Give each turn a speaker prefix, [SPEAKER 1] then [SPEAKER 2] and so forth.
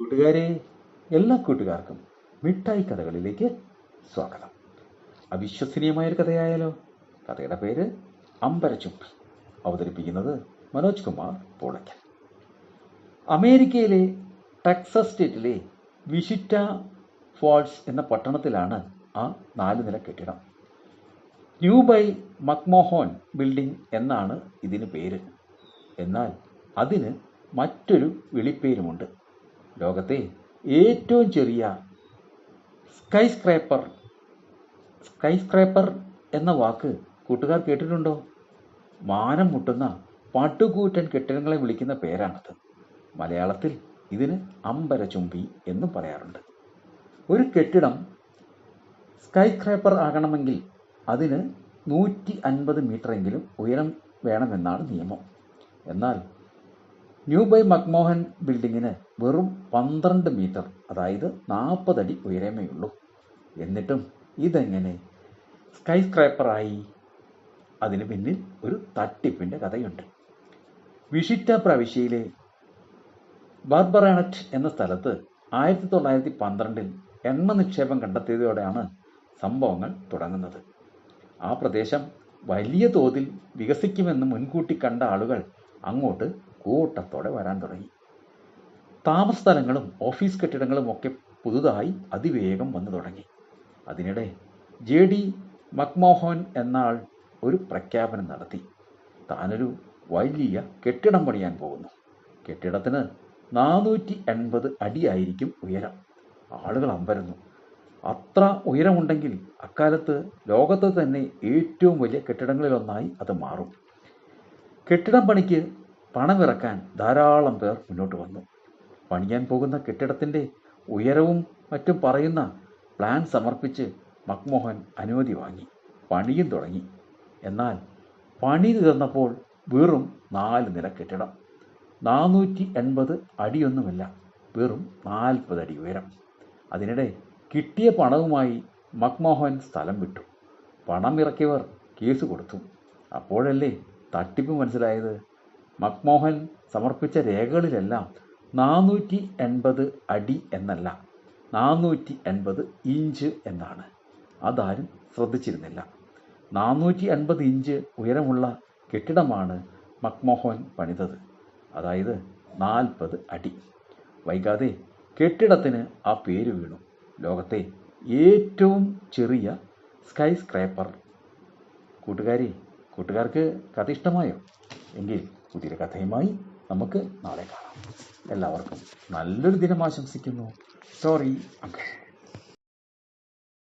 [SPEAKER 1] കൂട്ടുകാരെ എല്ലാ കൂട്ടുകാർക്കും മിഠായി കഥകളിലേക്ക് സ്വാഗതം. അവിശ്വസനീയമായ ഒരു കഥയായാലോ? കഥയുടെ പേര് അമ്പരച്ചുപ്പി അവതരിപ്പിക്കുന്നത് മനോജ് കുമാർ പോളയ്ക്കൽ. അമേരിക്കയിലെ ടെക്സസ് സ്റ്റേറ്റിലെ വിഷിറ്റ ഫോൾസ് എന്ന പട്ടണത്തിലാണ് ആ നാല് നില കെട്ടിടം. ന്യൂ ബൈ മക്മോഹോൻ ബിൽഡിംഗ് എന്നാണ് ഇതിന് പേര്. എന്നാൽ അതിന് മറ്റൊരു വിളിപ്പേരുമുണ്ട്. ലോകത്തെ ഏറ്റവും ചെറിയ സ്കൈ സ്ക്രാപ്പർ സ്കൈ എന്ന വാക്ക് കൂട്ടുകാർ കേട്ടിട്ടുണ്ടോ? മാനം മുട്ടുന്ന പട്ടുകൂറ്റൻ കെട്ടിടങ്ങളെ വിളിക്കുന്ന പേരാണത്. മലയാളത്തിൽ ഇതിന് അമ്പരചുംബി എന്നും പറയാറുണ്ട്. ഒരു കെട്ടിടം സ്കൈ ആകണമെങ്കിൽ അതിന് നൂറ്റി അൻപത് മീറ്ററെങ്കിലും ഉയരം വേണമെന്നാണ് നിയമം. എന്നാൽ ന്യൂ ബൈ മക്മോഹൻ ബിൽഡിങ്ങിന് വെറും പന്ത്രണ്ട് മീറ്റർ അതായത് നാൽപ്പതടി അടി ഉയരമേ ഉള്ളൂ. എന്നിട്ടും ഇതെങ്ങനെ? സ്കൈ സ്ക്രാപ്പറായി അതിന് പിന്നിൽ ഒരു തട്ടിപ്പിന്റെ കഥയുണ്ട്. വിഷിറ്റ പ്രവിശ്യയിലെ ബാർബറാണറ്റ് എന്ന സ്ഥലത്ത് ആയിരത്തി തൊള്ളായിരത്തി പന്ത്രണ്ടിൽ എണ്ണ നിക്ഷേപം കണ്ടെത്തിയതോടെയാണ് സംഭവങ്ങൾ തുടങ്ങുന്നത്. ആ പ്രദേശം വലിയ തോതിൽ വികസിക്കുമെന്ന് മുൻകൂട്ടി കണ്ട ആളുകൾ അങ്ങോട്ട് കൂട്ടത്തോടെ വരാൻ തുടങ്ങി. താമസ സ്ഥലങ്ങളും ഓഫീസ് കെട്ടിടങ്ങളും ഒക്കെ പുതുതായി അതിവേഗം വന്നു തുടങ്ങി. അതിനിടെ ജെ ഡി മക്മോഹൻ എന്ന ആൾ ഒരു പ്രഖ്യാപനം നടത്തി. താനൊരു വലിയ കെട്ടിടം പണിയാൻ പോകുന്നു. കെട്ടിടത്തിന് നാനൂറ്റി എൺപത് അടിയായിരിക്കും ഉയരം. ആളുകൾ അമ്പരന്നു. അത്ര ഉയരമുണ്ടെങ്കിൽ അക്കാലത്ത് ലോകത്ത് തന്നെ ഏറ്റവും വലിയ കെട്ടിടങ്ങളിലൊന്നായി അത് മാറും. കെട്ടിടം പണിക്ക് പണമിറക്കാൻ ധാരാളം പേർ മുന്നോട്ട് വന്നു. പണിയാൻ പോകുന്ന കെട്ടിടത്തിന്റെ ഉയരവും മറ്റും പറയുന്ന പ്ലാൻ സമർപ്പിച്ച് മക്മോഹൻ അനുമതി വാങ്ങി. പണിയും തുടങ്ങി. എന്നാൽ പണി തീർന്നപ്പോൾ വെറും നാല് നില കെട്ടിടം. നാനൂറ്റി എൺപത് അടിയൊന്നുമില്ല വെറും നാൽപ്പത് അടി ഉയരം. അതിനിടെ കിട്ടിയ പണവുമായി മക്മോഹൻ സ്ഥലം വിട്ടു. പണം ഇറക്കിയവർ കേസ് കൊടുത്തു. അപ്പോഴല്ലേ തട്ടിപ്പ് മനസ്സിലായത്? മക്മോഹൻ സമർപ്പിച്ച രേഖകളിലെല്ലാം നാനൂറ്റി എൺപത് അടി എന്നല്ല നാനൂറ്റി എൺപത് ഇഞ്ച് എന്നാണ്. അതാരും ശ്രദ്ധിച്ചിരുന്നില്ല. നാനൂറ്റി എൺപത് ഇഞ്ച് ഉയരമുള്ള കെട്ടിടമാണ് മക്മോഹൻ പണിതത്. അതായത് നാൽപ്പത് അടി. വൈകാതെ കെട്ടിടത്തിന് ആ പേര് വീണു. ലോകത്തെ ഏറ്റവും ചെറിയ സ്കൈ സ്ക്രാപ്പർ കൂട്ടുകാരി കൂട്ടുകാർക്ക് കഥ ഇഷ്ടമായോ എങ്കിൽ പുതിയൊരു കഥയുമായി നമുക്ക് നാളെ കാണാം. എല്ലാവർക്കും നല്ലൊരു ദിനം ആശംസിക്കുന്നു. Sorry uncle